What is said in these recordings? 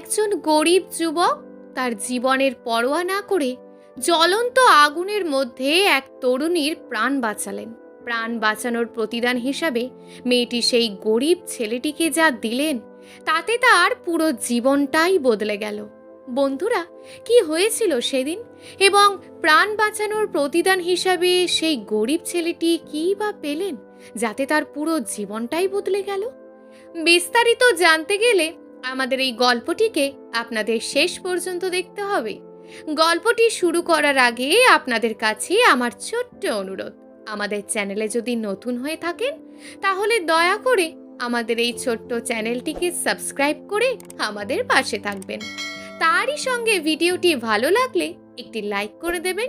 একজন গরিব যুবক তার জীবনের পরোয়া না করে জ্বলন্ত আগুনের মধ্যে এক তরুণীর প্রাণ বাঁচালেন। প্রাণ বাঁচানোর প্রতিদান হিসাবে মেয়েটি সেই গরিব ছেলেটিকে যা দিলেন, তাতে তার পুরো জীবনটাই বদলে গেল। বন্ধুরা, কি হয়েছিল সেদিন? এবং প্রাণ বাঁচানোর প্রতিদান হিসাবে সেই গরিব ছেলেটি কী বা পেলেন, যাতে তার পুরো জীবনটাই বদলে গেল? বিস্তারিত জানতে গেলে আমাদের এই গল্পটিকে আপনাদের শেষ পর্যন্ত দেখতে হবে। গল্পটি শুরু করার আগে আপনাদের কাছে আমার ছোট্ট অনুরোধ। আমাদের চ্যানেলে যদি নতুন হয়ে থাকেন, তাহলে দয়া করে আমাদের এই ছোট্ট চ্যানেলটিকে সাবস্ক্রাইব করে আমাদের পাশে থাকবেন। তারই সঙ্গে ভিডিওটি ভালো লাগলে একটি লাইক করে দেবেন।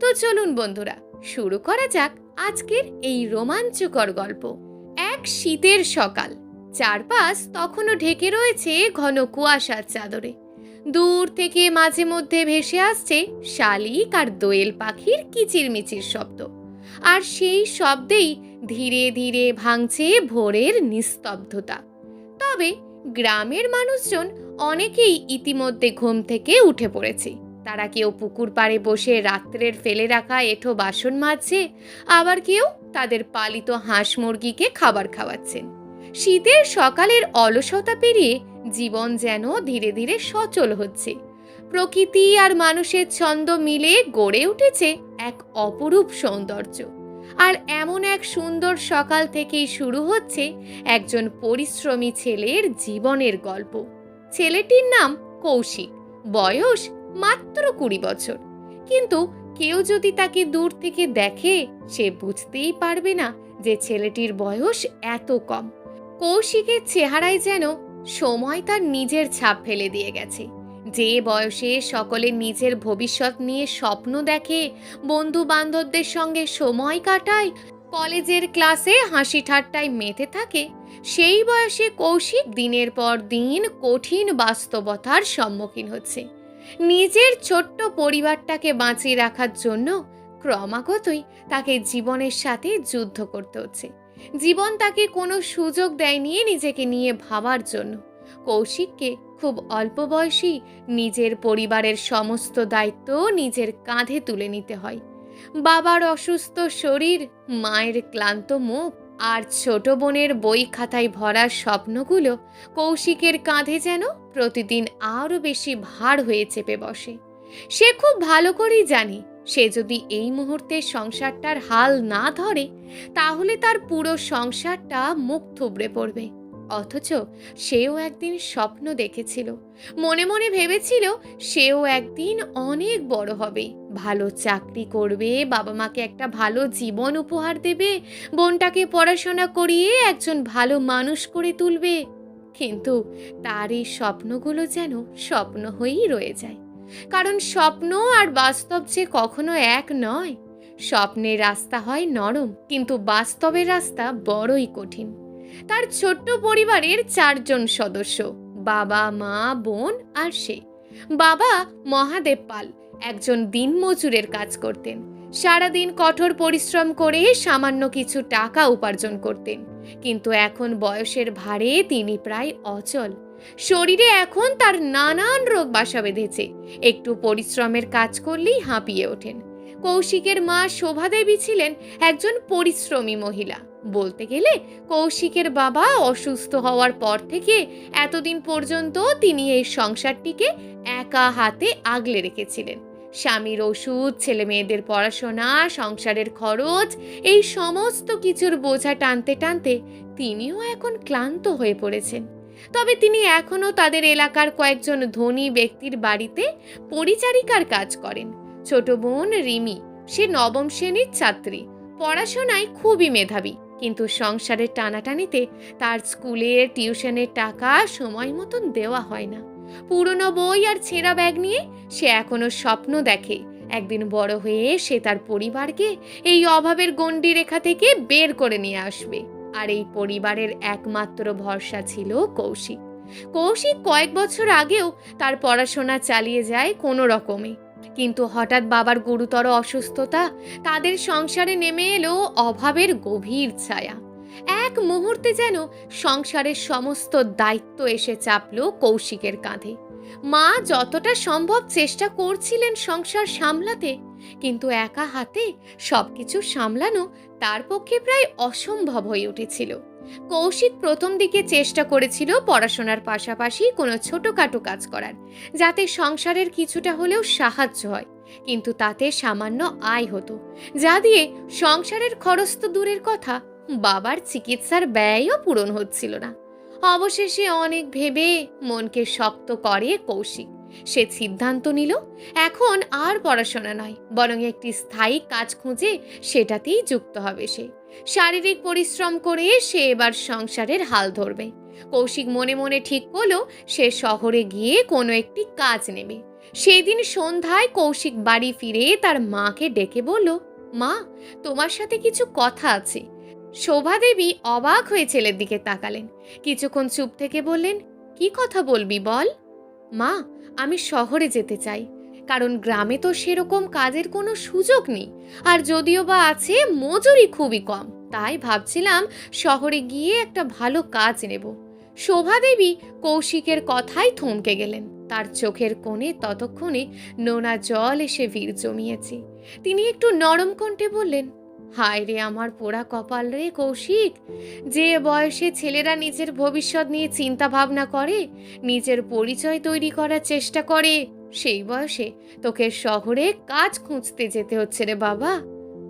তো চলুন বন্ধুরা, শুরু করা যাক আজকের এই রোমাঞ্চকর গল্প। এক শীতের সকাল। চারপাশ তখনও ঢেকে রয়েছে ঘন কুয়াশার চাদরে। দূর থেকে মাঝে মধ্যে ভেসে আসছে শালিক আর দোয়েল পাখির কিচিরমিচির শব্দ। আর সেই শব্দেই ধীরে ধীরে ভাঙছে ভোরের নিস্তব্ধতা। তবে গ্রামের মানুষজন অনেকেই ইতিমধ্যে ঘুম থেকে উঠে পড়েছে। তারা কেউ পুকুর পাড়ে বসে রাত্রের ফেলে রাখা এঠো বাসন মাজছে, আবার কেউ তাদের পালিত হাঁস মুরগিকে খাবার খাওয়াচ্ছেন। শীতের সকালের অলসতা পেরিয়ে জীবন যেন ধীরে ধীরে সচল হচ্ছে। প্রকৃতি আর মানুষের ছন্দ মিলে গড়ে উঠেছে এক অপরূপ সৌন্দর্য। আর এমন এক সুন্দর সকাল থেকেই শুরু হচ্ছে একজন পরিশ্রমী ছেলের জীবনের গল্প। ছেলেটির নাম কৌশিক, বয়স মাত্র কুড়ি বছর। কিন্তু কেউ যদি তাকে দূর থেকে দেখে, সে বুঝতেই পারবে না যে ছেলেটির বয়স এত কম। কৌশিকের চেহারায় যেন সময় তার নিজের ছাপ ফেলে দিয়ে গেছে। যে বয়সে সকলে নিজের ভবিষ্যৎ নিয়ে স্বপ্ন দেখে বন্ধু বান্ধবদের সঙ্গে সময় কাটায়, কলেজের ক্লাসে হাসি ঠাট্টায় মেতে থাকে, সেই বয়সে কৌশিক দিনের পর দিন কঠিন বাস্তবতার সম্মুখীন হচ্ছে। নিজের ছোট্ট পরিবারটাকে বাঁচিয়ে রাখার জন্য ক্রমাগতই তাকে জীবনের সাথে যুদ্ধ করতে হচ্ছে। জীবন তাকে কোনো সুযোগ দেয়নি নিজেকে নিয়ে ভাবার জন্য। কৌশিককে খুব অল্প বয়সী নিজের পরিবারের সমস্ত দায়িত্ব নিজের কাঁধে তুলে নিতে হয়। বাবার অসুস্থ শরীর, মায়ের ক্লান্ত মুখ আর ছোট বোনের বই খাতায় ভরা স্বপ্নগুলো কৌশিকের কাঁধে যেন প্রতিদিন আরও বেশি ভার হয়ে চেপে বসে। সে খুব ভালো করেই জানে সে যদি এই মুহূর্তে সংসারটার হাল না ধরে, তাহলে তার পুরো সংসারটা মুখ থুবড়ে পড়বে। অথচ সেও একদিন স্বপ্ন দেখেছিল। মনে মনে ভেবেছিল সেও একদিন অনেক বড় হবে। ভালো চাকরি করবে, বাবা মাকে একটা ভালো জীবন উপহার দেবে, বোনটাকে পড়াশোনা করিয়ে একজন ভালো মানুষ করে তুলবে। কিন্তু তার এই স্বপ্নগুলো যেন স্বপ্ন হয়েই রয়ে যায়। কারণ স্বপ্ন আর বাস্তব যে কখনো এক নয়। স্বপ্নের রাস্তা হয় নরম, কিন্তু বাস্তবের রাস্তা বড়ই কঠিন। তার ছোট্ট পরিবারের চারজন সদস্য, বাবা, মা, বোন আর সে। বাবা মহাদেব পাল, একজন দিনমজুরের কাজ করতেন। সারাদিন কঠোর পরিশ্রম করে সামান্য কিছু টাকা উপার্জন করতেন। কিন্তু এখন বয়সের ভারে তিনি প্রায় অচল। শরীরে এখন তার নানান রোগ বাসা বেঁধেছে। একটু পরিশ্রমের কাজ করলেই হাঁপিয়ে ওঠেন। কৌশিকের মা শোভাদেবী ছিলেন একজন পরিশ্রমী মহিলা। বলতে গেলে কৌশিকের বাবা অসুস্থ হওয়ার পর থেকে এতদিন পর্যন্ত তিনি এই সংসারটিকে একা হাতে আগলে রেখেছিলেন। স্বামীর ওষুধ ছেলে মেয়েদের পড়াশোনা, সংসারের খরচ, এই সমস্ত কিছুর বোঝা টানতে টানতে তিনিও এখন ক্লান্ত হয়ে পড়েছেন। তবে তিনি এখনও তাদের এলাকার কয়েকজন ধনী ব্যক্তির বাড়িতে পরিচারিকার কাজ করেন। ছোট বোন রিমি, সে নবম শ্রেণির ছাত্রী, পড়াশোনায় খুবই মেধাবী, কিন্তু সংসারের টানাটানিতে তার স্কুলের টিউশনের টাকা সময় মতন দেওয়া হয় না। পুরনো বই আর ছেঁড়া ব্যাগ নিয়ে সে এখনও স্বপ্ন দেখে। একদিন বড় হয়ে সে তার পরিবারকে এই অভাবের গণ্ডি রেখা থেকে বের করে নিয়ে আসবে। আর এই পরিবারের একমাত্র ভরসা ছিল কৌশিক। কৌশিক কয়েক বছর আগেও তার পড়াশোনা চালিয়ে যায় কোনো রকমে। কিন্তু হঠাৎ বাবার গুরুতর অসুস্থতা তাদের সংসারে নেমে এলো অভাবের গভীর ছায়া। এক মুহূর্তে যেন সংসারের সমস্ত দায়িত্ব এসে চাপলো কৌশিকের কাঁধে। মা যতটা সম্ভব চেষ্টা করছিলেন সংসার সামলাতে, কিন্তু একা হাতে সবকিছু সামলানো তার পক্ষে প্রায় অসম্ভব হয়ে উঠেছিল। কৌশিক প্রথম দিকে চেষ্টা করেছিল পড়াশোনার পাশাপাশি কোনো ছোটোখাটো কাজ করার, যাতে সংসারের কিছুটা হলেও সাহায্য হয়। কিন্তু তাতে সামান্য আয় হতো, যা দিয়ে সংসারের খরচ তো দূরের কথা, বাবার চিকিৎসার ব্যয়ও পূরণ হচ্ছিল না। অবশেষে অনেক ভেবে মনকে শক্ত করে কৌশিক। সে সিদ্ধান্ত নিল, এখন আর পড়াশোনা নয়, বরং একটি স্থায়ী কাজ খুঁজে সেটাতেই যুক্ত হবে সে। শারীরিক পরিশ্রম করে সে এবার সংসারের হাল ধরবে। কৌশিক মনে মনে ঠিক করল সে শহরে গিয়ে কোনো একটি কাজ নেবে। সেদিন সন্ধ্যায় কৌশিক বাড়ি ফিরে তার মাকে ডেকে বলল, মা, তোমার সাথে কিছু কথা আছে। শোভা দেবী অবাক হয়ে ছেলের দিকে তাকালেন। কিছুক্ষণ চুপ থেকে বললেন, কি কথা বলবি বল? মা আমি শহরে যেতে চাই, কারণ গ্রামে তো সেরকম কাজের কোনো সুযোগ নেই, আর যদিও বা আছে মজুরি খুবই কম, তাই ভাবছিলাম শহরে গিয়ে একটা ভালো কাজ নেব। শোভা দেবী কৌশিকের কথাই থমকে গেলেন, তার চোখের কোণে ততক্ষণে নোনা জল এসে ভিড় জমিয়েছে। তিনি একটু নরম কণ্ঠে বললেন হায় রে আমার পোড়া কপাল রে কৌশিক। যে বয়সে ছেলেরা নিজের ভবিষ্যৎ নিয়ে চিন্তা ভাবনা করে, নিজের পরিচয় তৈরি করার চেষ্টা করে, সেই বয়সে তোকে শহরে কাজ খুঁজতে যেতে হচ্ছে রে বাবা।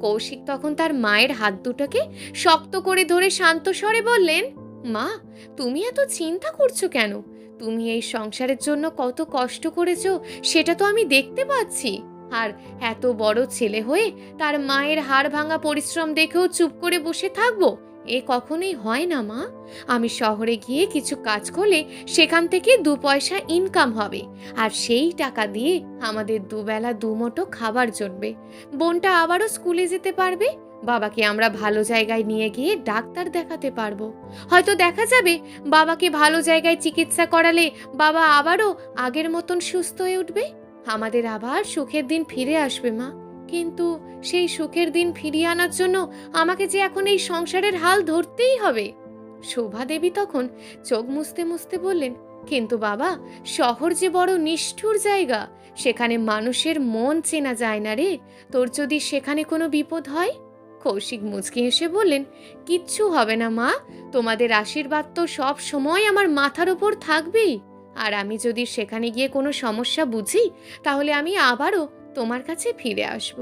কৌশিক তখন তার মায়ের হাত দুটোকে শক্ত করে ধরে শান্ত স্বরে বললেন, মা, তুমি এত চিন্তা করছ কেন? তুমি এই সংসারের জন্য কত কষ্ট করেছ, সেটা তো আমি দেখতে পাচ্ছি। আর এত বড় ছেলে হয়ে তার মায়ের হাড় ভাঙা পরিশ্রম দেখেও চুপ করে বসে থাকব? এ কখনোই হয় না, মা। আমি শহরে গিয়ে কিছু কাজ করলে সেখান থেকে দু পয়সা ইনকাম হবে আর সেই টাকা দিয়ে আমাদের দুবেলা দুমোটো খাবার জুটবে বোনটা আবারও স্কুলে যেতে পারবে? বাবাকে আমরা ভালো জায়গায় নিয়ে গিয়ে ডাক্তার দেখাতে পারব। হয়তো দেখা যাবে বাবাকে ভালো জায়গায় চিকিৎসা করালে বাবা আবারও আগের মতন সুস্থ হয়ে উঠবে। আমাদের আবার সুখের দিন ফিরে আসবে, মা। কিন্তু সেই সুখের দিন ফিরিয়ে আনার জন্য আমাকে যে এখন এই সংসারের হাল ধরতেই হবে। শোভা দেবী তখন চোখ মুছতে মুছতে বললেন, কিন্তু বাবা, শহর যে বড় নিষ্ঠুর জায়গা, সেখানে মানুষের মন চেনা যায় না রে। তোর যদি সেখানে কোনো বিপদ হয়? কৌশিক মুচকি এসে বললেন, কিচ্ছু হবে না, মা। তোমাদের আশীর্বাদ তো সব সময় আমার মাথার ওপর থাকবেই। আর আমি যদি সেখানে গিয়ে কোনো সমস্যা বুঝি, তাহলে আমি আবারও তোমার কাছে ফিরে আসব।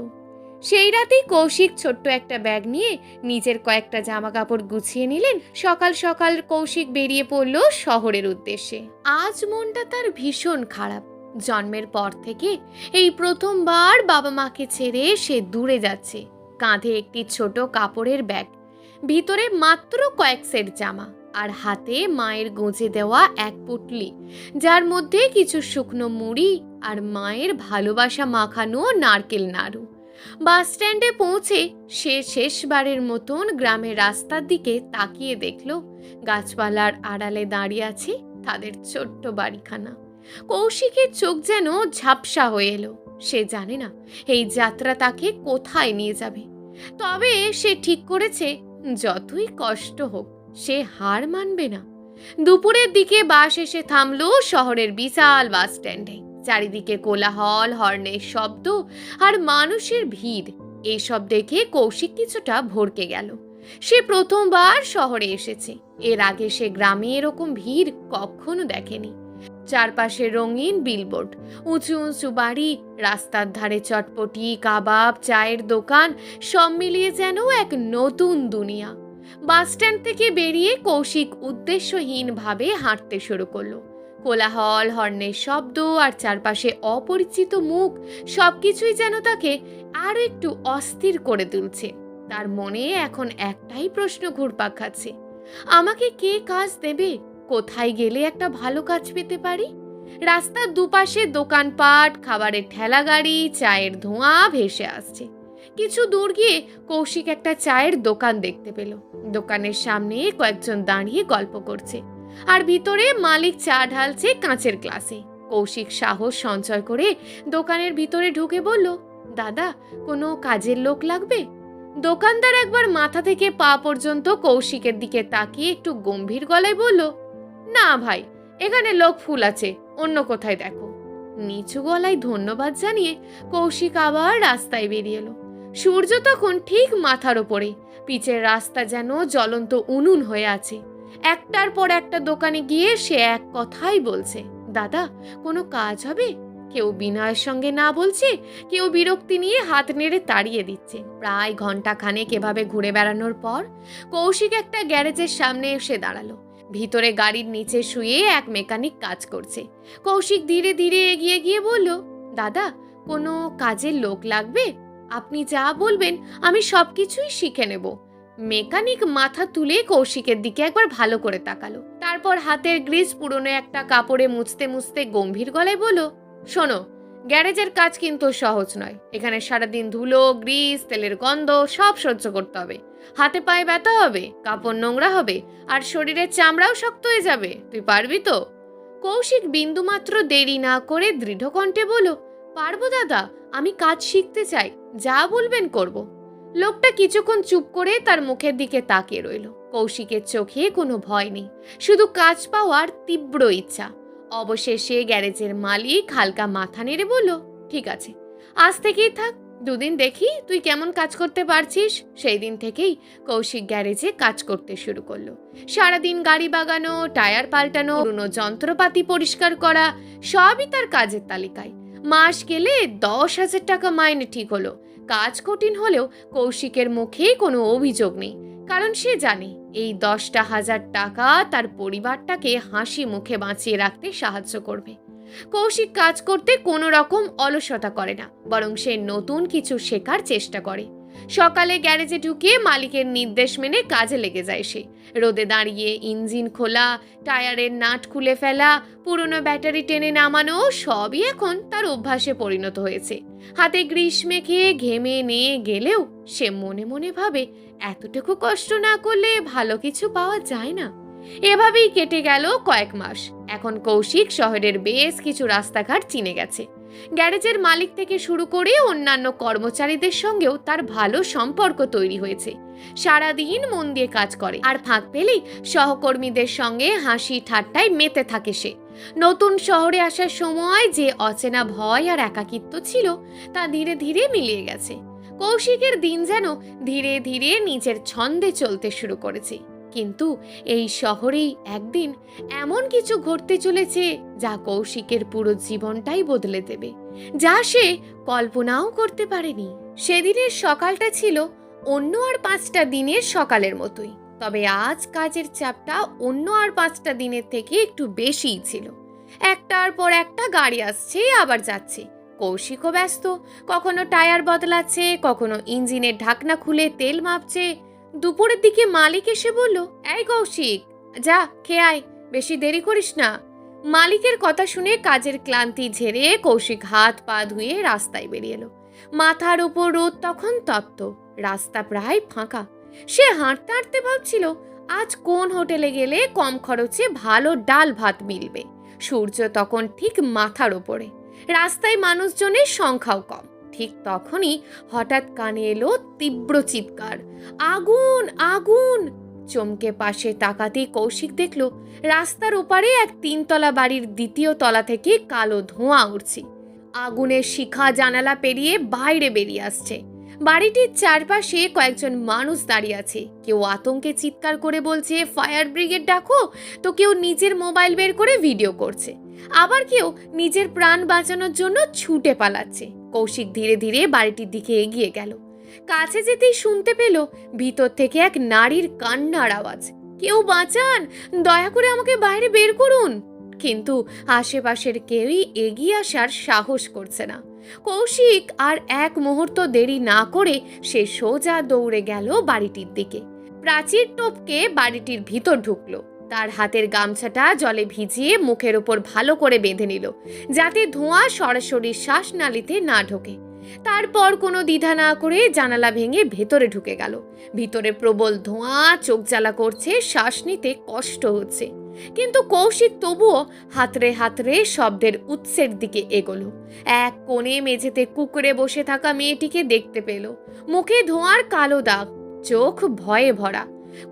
সেই রাতেই কৌশিক ছোট্ট একটা ব্যাগ নিয়ে নিজের কয়েকটা জামা কাপড় গুছিয়ে নিলেন। সকাল সকাল কৌশিক বেরিয়ে পড়ল শহরের উদ্দেশ্যে। আজ মনটা তার ভীষণ খারাপ। জন্মের পর থেকে এই প্রথমবার বাবা মাকে ছেড়ে সে দূরে যাচ্ছে। কাঁধে একটি ছোট কাপড়ের ব্যাগ, ভিতরে মাত্র কয়েক সেট জামা। আর হাতে মায়ের গোঁজে দেওয়া এক পুটলি, যার মধ্যে কিছু শুকনো মুড়ি আর মায়ের ভালোবাসা মাখানো নারকেল নাড়ু। বাস স্ট্যান্ডে পৌঁছে সে শেষবারের মতন গ্রামের রাস্তার দিকে তাকিয়ে দেখল, গাছপালার আড়ালে দাঁড়িয়ে আছে তাদের ছোট্ট বাড়িখানা। কৌশিকের চোখ যেন ঝাপসা হয়ে এলো, সে জানে না এই যাত্রা তাকে কোথায় নিয়ে যাবে। তবে সে ঠিক করেছে, যতই কষ্ট হোক সে হার মানবে না। দুপুরের দিকে বাস এসে থামল শহরের বিশাল বাস স্ট্যান্ডে। চারিদিকে কোলাহল, হর্নের শব্দ আর মানুষের ভিড়। এইসব দেখে কৌশিক কিছুটা ভরকে গেল। সে প্রথমবার শহরে এসেছে। এর আগে সে গ্রামে এরকম ভিড় কখনো দেখেনি। চারপাশে রঙিন বিলবোর্ড, উঁচু উঁচু বাড়ি, রাস্তার ধারে চটপটি, কাবাব, চায়ের দোকান, সব মিলিয়ে যেন এক নতুন দুনিয়া। বাসস্ট্যান্ড থেকে বেরিয়ে কৌশিক উদ্দেশ্যহীনভাবে হাঁটতে শুরু করল। কোলাহল, হর্নের শব্দ আর চারপাশে অপরিচিত মুখ, সবকিছুই যেন তাকে আরও একটু অস্থির করে তুলছে। তার মনে এখন একটাই প্রশ্ন ঘুরপাক খাচ্ছে। আমাকে কে কাজ দেবে? কোথায় গেলে একটা ভালো কাজ পেতে পারি? রাস্তার দুপাশে দোকানপাট, খাবারের ঠেলা গাড়ি চায়ের ধোঁয়া ভেসে আসছে। কিছু দূর গিয়ে কৌশিক একটা চায়ের দোকান দেখতে পেল। দোকানের সামনে কয়েকজন দাঁড়িয়ে গল্প করছে। আর ভিতরে মালিক চা ঢালছে কাঁচের গ্লাসে। কৌশিক সাহস সঞ্চয় করে দোকানের ভিতরে ঢুকে বলল, দাদা, কোনো কাজের লোক লাগবে? দোকানদার একবার মাথা থেকে পা পর্যন্ত কৌশিকের দিকে তাকিয়ে একটু গম্ভীর গলায় বলল, না ভাই, এখানে লোক ফুল আছে, অন্য কোথায় দেখো? নিচু গলায় ধন্যবাদ জানিয়ে কৌশিক আবার রাস্তায় বেরিয়ে এলো। সূর্য তখন ঠিক মাথার ওপরে। পিচের রাস্তা যেন জ্বলন্ত উনুন হয়ে আছে। একটার পর একটা দোকানে গিয়ে সে এক কথাই বলছে, দাদা, কোনো কাজ হবে? কেউ বিনয়ের সঙ্গে না বলছে? কেউ বিরক্তি নিয়ে হাত নেড়ে তাড়িয়ে দিচ্ছে। প্রায় ঘণ্টা খানেক এভাবে ঘুরে বেড়ানোর পর কৌশিক একটা গ্যারেজের সামনে এসে দাঁড়াল। ভিতরে গাড়ির নিচে শুয়ে এক মেকানিক কাজ করছে। কৌশিক ধীরে ধীরে এগিয়ে গিয়ে বলল, দাদা, কোনো কাজের লোক লাগবে? আপনি যা বলবেন, আমি সব কিছুই শিখে নেব। মেকানিক মাথা তুলে কৌশিকের দিকে একবার ভালো করে তাকালো। তারপর হাতের গ্রিজ পুরনো একটা কাপড়ে মুছতে মুছতে গম্ভীর গলায় বলল, শোনো, গ্যারেজের কাজ কিন্তু সহজ নয়। এখানে সারাদিন ধুলো গ্রিস তেলের গন্ধ সব সহ্য করতে হবে। হাতে পায়ে ব্যথা হবে, কাপড় নোংরা হবে, আর শরীরের চামড়াও শক্ত হয়ে যাবে। তুই পারবি তো? কৌশিক বিন্দুমাত্র দেরি না করে দৃঢ় কণ্ঠে বলো পারব দাদা, আমি কাজ শিখতে চাই। যা বলবেন করব। লোকটা কিছুক্ষণ চুপ করে তার মুখের দিকে তাকিয়ে রইল। কৌশিকের চোখে কোনো ভয় নেই। শুধু কাজ পাওয়ার তীব্র ইচ্ছা। অবশেষে গ্যারেজের মালিক হালকা মাথা নেড়ে বলল, ঠিক আছে। আজ থেকেই থাক। দুদিন দেখি তুই কেমন কাজ করতে পারছিস? সেই দিন থেকেই কৌশিক গ্যারেজে কাজ করতে শুরু করল। সারাদিন গাড়ি বাগানো, টায়ার পাল্টানো, পুরনো যন্ত্রপাতি পরিষ্কার করা, সবই তার কাজের তালিকায়। মাস গেলে দশ হাজার টাকা মাইনে ঠিক হলো। কাজ কঠিন হলেও কৌশিকের মুখে কোনো অভিযোগ নেই, কারণ সে জানে এই দশটা হাজার টাকা তার পরিবারটাকে হাসি মুখে বাঁচিয়ে রাখতে সাহায্য করবে। কৌশিক কাজ করতে কোনো রকম অলসতা করে না, বরং সে নতুন কিছু শেখার চেষ্টা করে। সকালে গ্যারেজে ঢুকে মালিকের নির্দেশ মেনে কাজে লেগে যায় সে। রোদে দাঁড়িয়ে ইঞ্জিন খোলা, টায়ারের নাট খুলে ফেলা, পুরনো ব্যাটারি টেনে নামানো, সবই এখন তার অভ্যাসে পরিণত হয়েছে। হাতে গ্রীষ্মে খেয়ে ঘেমে নিয়ে গেলেও সে মনে মনে ভাবে, এতটুকু কষ্ট না করলে ভালো কিছু পাওয়া যায় না। এভাবেই কেটে গেল কয়েক মাস। এখন কৌশিক শহরের বেশ কিছু রাস্তাঘাট চিনে গেছে। গ্যারেজের মালিক থেকে শুরু করে অন্যান্য কর্মচারীদের সঙ্গেও তার ভালো সম্পর্ক তৈরি হয়েছে। সারাদিন মন দিয়ে কাজ করে। আর ফাঁক পেলেই সহকর্মীদের সঙ্গে হাসি ঠাট্টায় মেতে থাকে সে। নতুন শহরে আসার সময় যে অচেনা ভয় আর একাকিত্ব ছিল তা ধীরে ধীরে মিলিয়ে গেছে। কৌশিকের দিন যেন ধীরে ধীরে নিজের ছন্দে চলতে শুরু করেছে। কিন্তু এই শহরেই একদিন এমন কিছু ঘটতে চলেছে যা কৌশিকের পুরো জীবনটাই বদলে দেবে, যা সে কল্পনাও করতে পারেনি। সেদিনের সকালটা ছিল অন্য আর পাঁচটা দিনের সকালের মতোই, তবে আজ কাজের চাপটা অন্য আর পাঁচটা দিনের থেকে একটু বেশিই ছিল। একটার পর একটা গাড়ি আসছে, আবার যাচ্ছে। কৌশিকও ব্যস্ত, কখনো টায়ার বদলাচ্ছে, কখনো ইঞ্জিনের ঢাকনা খুলে তেল মাপছে দুপুরের দিকে মালিক এসে বলল, এই কৌশিক, যা, খেয়ে আয়, বেশি দেরি করিস না। মালিকের কথা শুনে কাজের ক্লান্তি ঝেড়ে কৌশিক হাত পা ধুয়ে রাস্তায় বেরিয়ে এলো। মাথার উপর রোদ তখন তপ্ত, রাস্তা প্রায় ফাঁকা। সে হাঁটতে হাঁটতে ভাবছিল, আজ কোন হোটেলে গেলে কম খরচে ভালো ডাল ভাত মিলবে? সূর্য তখন ঠিক মাথার ওপরে রাস্তায় মানুষজনের সংখ্যাও কম। ঠিক তখনই হঠাৎ কানে এলো তীব্র চিৎকার। আগুন আগুন! চমকে পাশে তাকাতেই কৌশিক দেখল, রাস্তার ওপারে এক তিনতলা বাড়ির দ্বিতীয় তলা থেকে কালো ধোঁয়া উঠছে আগুনের শিখা জানালা পেরিয়ে বাইরে বেরিয়ে আসছে। বাড়িটির চারপাশে কয়েকজন মানুষ দাঁড়িয়ে আছে। কেউ আতঙ্কে চিৎকার করে বলছে, ফায়ার ব্রিগেড ডাকো! তো কেউ নিজের মোবাইল বের করে ভিডিও করছে। আবার কেউ নিজের প্রাণ বাঁচানোর জন্য ছুটে পালাচ্ছে। কৌশিক ধীরে ধীরে বাড়িটির দিকে এগিয়ে গেল। কাছে যেতেই শুনতে পেল ভিতর থেকে এক নারীর কান্নার আওয়াজ। কেউ বাঁচান, দয়া করে আমাকে বাইরে বের করুন। কিন্তু আশেপাশের কেউই এগিয়ে আসার সাহস করছে না। কৌশিক আর এক মুহূর্ত দেরি না করে সে সোজা দৌড়ে গেল বাড়িটির দিকে। প্রাচীর টপকে বাড়িটির ভিতর ঢুকলো। তার হাতের গামছাটা জলে ভিজিয়ে মুখের ওপর ভালো করে বেঁধে নিল, যাতে ধোঁয়া সরাসরি শ্বাসনালীতে না ঢোকে। তারপর কোনো দ্বিধা না করে জানালা ভেঙে ভেতরে ঢুকে গেল। ভিতরে প্রবল ধোঁয়া চোখ জ্বালা করছে, শ্বাস নিতে কষ্ট হচ্ছে। কিন্তু কৌশিক তবুও হাতরে হাতরে শব্দের উৎসের দিকে এগোলো। এক কোণে মেঝেতে কুকুরে বসে থাকা মেয়েটিকে দেখতে পেল। মুখে ধোঁয়ার কালো দাগ, চোখ ভয়ে ভরা।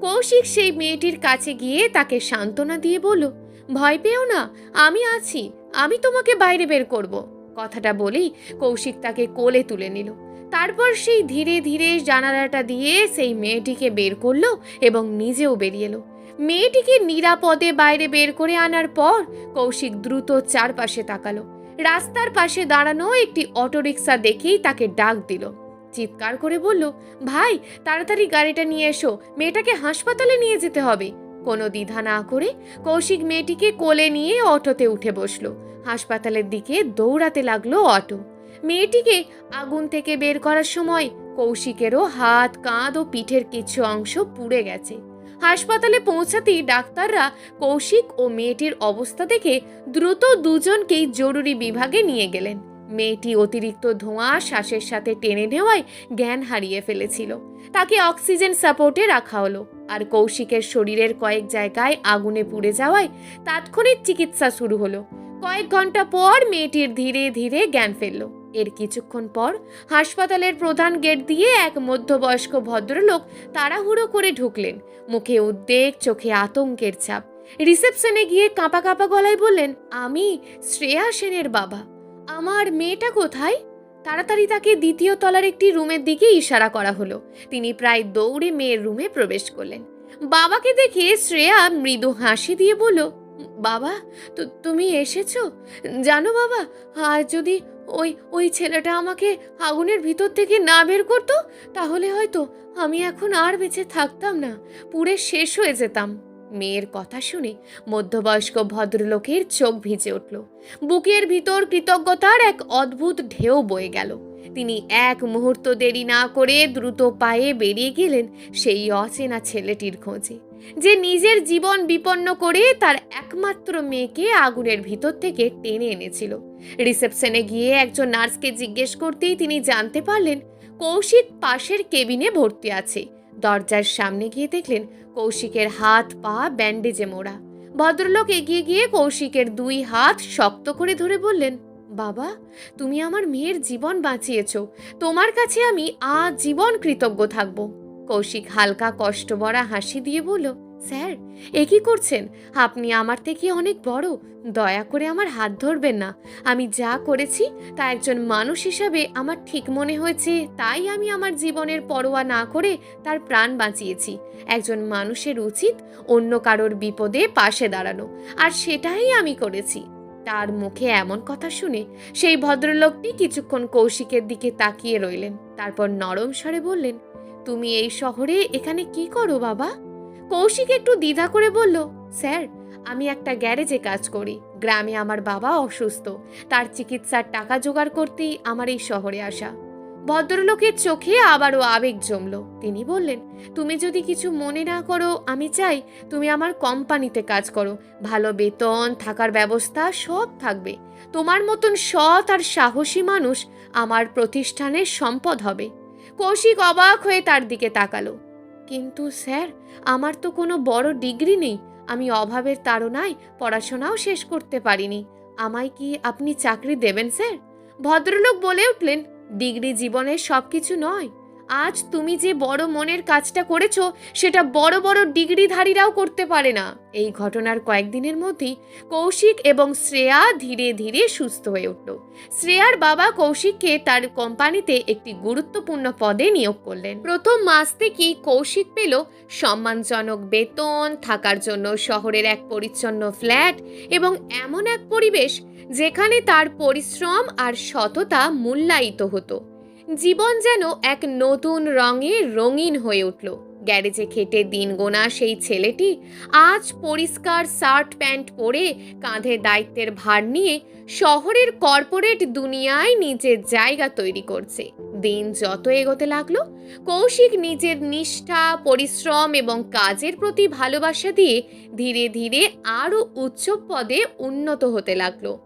কৌশিক সেই মেয়েটির কাছে গিয়ে তাকে সান্ত্বনা দিয়ে বলল, ভয় পেও না, আমি আছি, আমি তোমাকে বাইরে বের করব। কথাটা বলেই কৌশিক তাকে কোলে তুলে নিল। তারপর সেই ধীরে ধীরে জানালাটা দিয়ে সেই মেয়েটিকে বের করল এবং নিজেও বেরিয়ে এলো। মেয়েটিকে নিরাপদে বাইরে বের করে আনার পর কৌশিক দ্রুত চারপাশে তাকালো। রাস্তার পাশে দাঁড়ানো একটি অটোরিকশা দেখেই তাকে ডাক দিল। চিৎকার করে বলল, ভাই, তাড়াতাড়ি গাড়িটা নিয়ে এসো, মেয়েটাকে হাসপাতালে নিয়ে যেতে হবে। কোনো দ্বিধা না করে কৌশিক মেয়েটিকে কোলে নিয়ে অটোতে উঠে বসল। হাসপাতালের দিকে দৌড়াতে লাগল অটো। মেয়েটিকে আগুন থেকে বের করার সময় কৌশিকেরও হাত, কাঁধ ও পিঠের কিছু অংশ পুড়ে গেছে। হাসপাতালে পৌঁছাতেই ডাক্তাররা কৌশিক ও মেয়েটির অবস্থা দেখে দ্রুত দুজনকেই জরুরি বিভাগে নিয়ে গেলেন। মেয়েটি অতিরিক্ত ধোঁয়া, শ্বাসের সাথে টেনে নেওয়ায় জ্ঞান হারিয়ে ফেলেছিল। তাকে অক্সিজেন সাপোর্টে রাখা হলো আর কৌশিকের শরীরের কয়েক জায়গায় আগুনে পুড়ে যাওয়ায় তাৎক্ষণিক চিকিৎসা শুরু হলো। কয়েক ঘণ্টা পর মেয়েটির ধীরে ধীরে জ্ঞান ফেলল এর কিছুক্ষণ পর হাসপাতালের প্রধান গেট দিয়ে এক মধ্যবয়স্ক ভদ্রলোক তাড়াহুড়ো করে ঢুকলেন। মুখে উদ্বেগ, চোখে আতঙ্কের ছাপ। রিসেপশনে গিয়ে কাঁপা কাঁপা গলায় বললেন, আমি শ্রেয়া সেনের বাবা। আমার মেয়েটা কোথায়? তাড়াতাড়ি তাকে দ্বিতীয় তলার একটি রুমের দিকে ইশারা করা হলো। তিনি প্রায় দৌড়ে মেয়ের রুমে প্রবেশ করলেন। বাবাকে দেখে শ্রেয়া মৃদু হাসি দিয়ে বলল, বাবা, তো তুমি এসেছ? জানো বাবা আর যদি ওই ওই ছেলেটা আমাকে আগুনের ভিতর থেকে না বের করতো, তাহলে হয়তো আমি এখন আর বেঁচে থাকতাম না। পুরে শেষ হয়ে যেতাম। মেয়ের কথা শুনে মধ্যবয়স্ক ভদ্রলোকের চোখ ভিজে উঠল। বুকের ভিতর কৃতজ্ঞতার এক অদ্ভুত ঢেউ বয়ে গেল। তিনি এক মুহূর্ত দেরি না করে দ্রুত পায়ে বেরিয়ে গেলেন সেই অচেনা ছেলেটির খোঁজে, যে নিজের জীবন বিপন্ন করে তার একমাত্র মেয়েকে আগুনের ভিতর থেকে টেনে এনেছিল। রিসেপশনে গিয়ে একজন নার্সকে জিজ্ঞেস করতেই তিনি জানতে পারলেন, কৌশিক পাশের কেবিনে ভর্তি আছে। দরজার সামনে গিয়ে দেখলেন কৌশিকের হাত পা ব্যান্ডেজে মোড়া। ভদ্রলোক এগিয়ে গিয়ে কৌশিকের দুই হাত শক্ত করে ধরে বললেন, বাবা, তুমি আমার মেয়ের জীবন বাঁচিয়েছ। তোমার কাছে আমি আজীবন কৃতজ্ঞ থাকব। কৌশিক হালকা কষ্টবরা হাসি দিয়ে বলল স্যার, এ কি করছেন? আপনি আমার থেকে অনেক বড়। দয়া করে আমার হাত ধরবেন না। আমি যা করেছি তা একজন মানুষ হিসাবে আমার ঠিক মনে হয়েছে। তাই আমি আমার জীবনের পরোয়া না করে তার প্রাণ বাঁচিয়েছি। একজন মানুষের উচিত অন্য কারোর বিপদে পাশে দাঁড়ানো। আর সেটাই আমি করেছি। তার মুখে এমন কথা শুনে সেই ভদ্রলোকটি কিছুক্ষণ কৌশিকের দিকে তাকিয়ে রইলেন। তারপর নরম স্বরে বললেন, তুমি এই শহরে এখানে কি করো বাবা? কৌশিক একটু দ্বিধা করে বলল, স্যার, আমি একটা গ্যারেজে কাজ করি। গ্রামে আমার বাবা অসুস্থ। তার চিকিৎসার টাকা জোগাড় করতেই আমার এই শহরে আসা। ভদ্রলোকের চোখে আবারও আবেগ জমল। তিনি বললেন, তুমি যদি কিছু মনে না করো, আমি চাই তুমি আমার কোম্পানিতে কাজ করো। ভালো বেতন, থাকার ব্যবস্থা সব থাকবে। তোমার মতন সৎ আর সাহসী মানুষ আমার প্রতিষ্ঠানের সম্পদ হবে। কৌশিক অবাক হয়ে তার দিকে তাকালো। কিন্তু স্যার, আমার তো কোনো বড় ডিগ্রি নেই। আমি অভাবের তাড়নায় পড়াশোনাও শেষ করতে পারিনি। আমায় কি আপনি চাকরি দেবেন, স্যার? ভদ্রলোক বলে উঠলেন, ডিগ্রি জীবনের সব কিছু নয়। আজ তুমি যে বড় মনের কাজটা করেছ, সেটা বড় বড় ডিগ্রিধারীরাও করতে পারে না। এই ঘটনার কয়েকদিনের মধ্যেই কৌশিক এবং শ্রেয়া ধীরে ধীরে সুস্থ হয়ে উঠল। শ্রেয়ার বাবা কৌশিককে তার কোম্পানিতে একটি গুরুত্বপূর্ণ পদে নিয়োগ করলেন। প্রথম মাস থেকেই কৌশিক পেল সম্মানজনক বেতন, থাকার জন্য শহরের এক পরিচ্ছন্ন ফ্ল্যাট এবং এমন এক পরিবেশ যেখানে তার পরিশ্রম আর সততা মূল্যায়িত হতো। জীবন যেন এক নতুন রঙে রঙিন হয়ে উঠল। গ্যারেজে খেটে দিন গোনা সেই ছেলেটি আজ পরিষ্কার শার্ট প্যান্ট পরে কাঁধে দায়িত্বের ভার নিয়ে শহরের কর্পোরেট দুনিয়ায় নিজের জায়গা তৈরি করছে। দিন যত এগোতে লাগল, কৌশিক নিজের নিষ্ঠা, পরিশ্রম এবং কাজের প্রতি ভালোবাসা দিয়ে ধীরে ধীরে আরও উচ্চ পদে উন্নত হতে লাগল।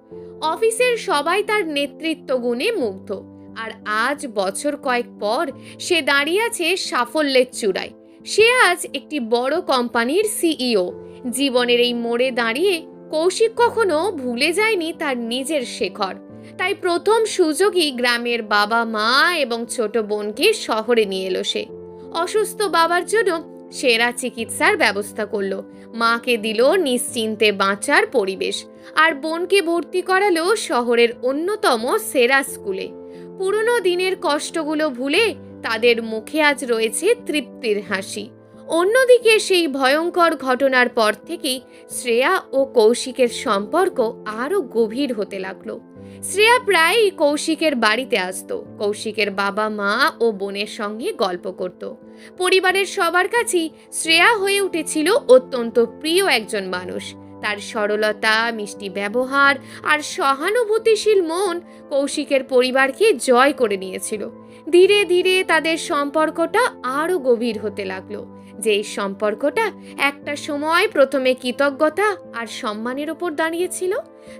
অফিসের সবাই তার নেতৃত্ব গুণে মুগ্ধ। আর আজ বছর কয়েক পর সে দাঁড়িয়ে আছে সাফল্যের চূড়ায়। সে আজ একটি বড় কোম্পানির সিইও। জীবনের এই মোড়ে দাঁড়িয়ে কৌশিক কখনো ভুলে যায়নি তার নিজের শেখর। তাই প্রথম সুযোগই গ্রামের বাবা মা এবং ছোট বোনকে শহরে নিয়ে এলো সে। অসুস্থ বাবার জন্য সেরা চিকিৎসার ব্যবস্থা করল। মাকে দিল নিশ্চিন্তে বাঁচার পরিবেশ। আর বোনকে ভর্তি করালো শহরের অন্যতম সেরা স্কুলে। পুরনো দিনের কষ্টগুলো ভুলে তাদের মুখে আজ রয়েছে তৃপ্তির হাসি। অন্যদিকে সেই ভয়ঙ্কর ঘটনার পর থেকেই শ্রেয়া ও কৌশিকের সম্পর্ক আরও গভীর হতে লাগল। শ্রেয়া প্রায়ই কৌশিকের বাড়িতে আসতো, কৌশিকের বাবা মা ও বোনের সঙ্গে গল্প করত। পরিবারের সবার কাছেই শ্রেয়া হয়ে উঠেছিল অত্যন্ত প্রিয় একজন মানুষ। তার সরলতা, মিষ্টি ব্যবহার আর সহানুভূতিশীল মন কৌশিকের পরিবারকে জয় করে নিয়েছিল। ধীরে ধীরে তাদের সম্পর্কটা আরও গভীর হতে লাগল। যে এই সম্পর্কটা একটা সময় প্রথমে কৃতজ্ঞতা আর সম্মানের ওপর দাঁড়িয়েছিল,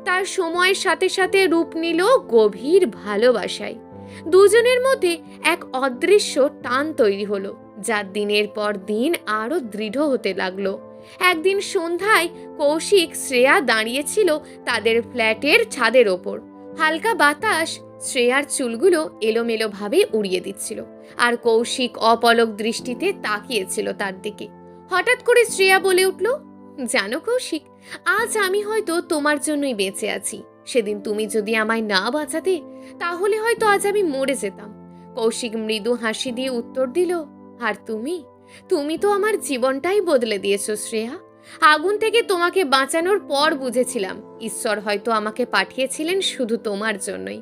তার সময়ের সাথে সাথে রূপ নিল গভীর ভালোবাসায়। দুজনের মধ্যে এক অদৃশ্য টান তৈরি হলো, যা দিনের পর দিন আরও দৃঢ় হতে লাগল। একদিন সন্ধ্যায় কৌশিক শ্রেয়া দাঁড়িয়েছিল তাদের ফ্ল্যাটের ছাদের ওপর। হালকা বাতাস শ্রেয়ার চুলগুলো এলোমেলোভাবে উড়িয়ে দিচ্ছিল আর কৌশিক অপলক দৃষ্টিতে তাকিয়েছিল তার দিকে। হঠাৎ করে শ্রেয়া বলে উঠল, জানো কৌশিক, আজ আমি হয়তো তোমার জন্যই বেঁচে আছি। সেদিন তুমি যদি আমায় না বাঁচাতে, তাহলে হয়তো আজ আমি মরে যেতাম। কৌশিক মৃদু হাসি দিয়ে উত্তর দিল, আর তুমি তুমি তো আমার জীবনটাই বদলে দিয়েছ, শ্রেয়া। আগুন থেকে তোমাকে বাঁচানোর পর বুঝেছিলাম ঈশ্বর হয়তো আমাকে পাঠিয়েছিলেন শুধু তোমার জন্যই।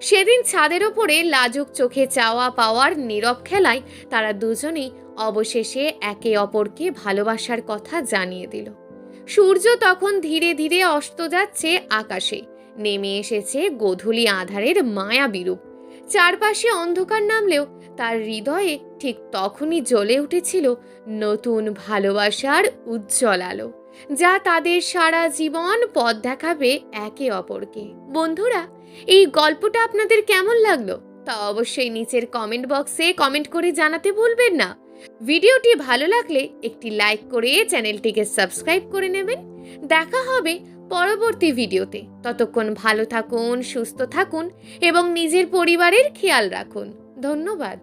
সেদিন ছাদের ওপরে লাজুক চোখে চাওয়া পাওয়ার নীরব খেলায় তারা দুজনেই অবশেষে একে অপরকে ভালোবাসার কথা জানিয়ে দিল। সূর্য তখন ধীরে ধীরে অস্ত যাচ্ছে আকাশে, নেমে এসেছে গোধূলি আধারের মায়া বিরূপ চারপাশে অন্ধকার নামলেও তার হৃদয়ে ঠিক তখনই জ্বলে উঠেছিল নতুন ভালোবাসার উজ্জ্বল আলো, যা তাদের সারা জীবন পথ দেখাবে একে অপরকে। বন্ধুরা, এই গল্পটা আপনাদের কেমন লাগল? তা অবশ্যই নিচের কমেন্ট বক্সে কমেন্ট করে জানাতে ভুলবেন না। ভিডিওটি ভালো লাগলে একটি লাইক করে চ্যানেলটিকে সাবস্ক্রাইব করে নেবেন। দেখা হবে পরবর্তী ভিডিওতে। ততক্ষণ ভালো থাকুন সুস্থ থাকুন এবং নিজের পরিবারের খেয়াল রাখুন। ধন্যবাদ।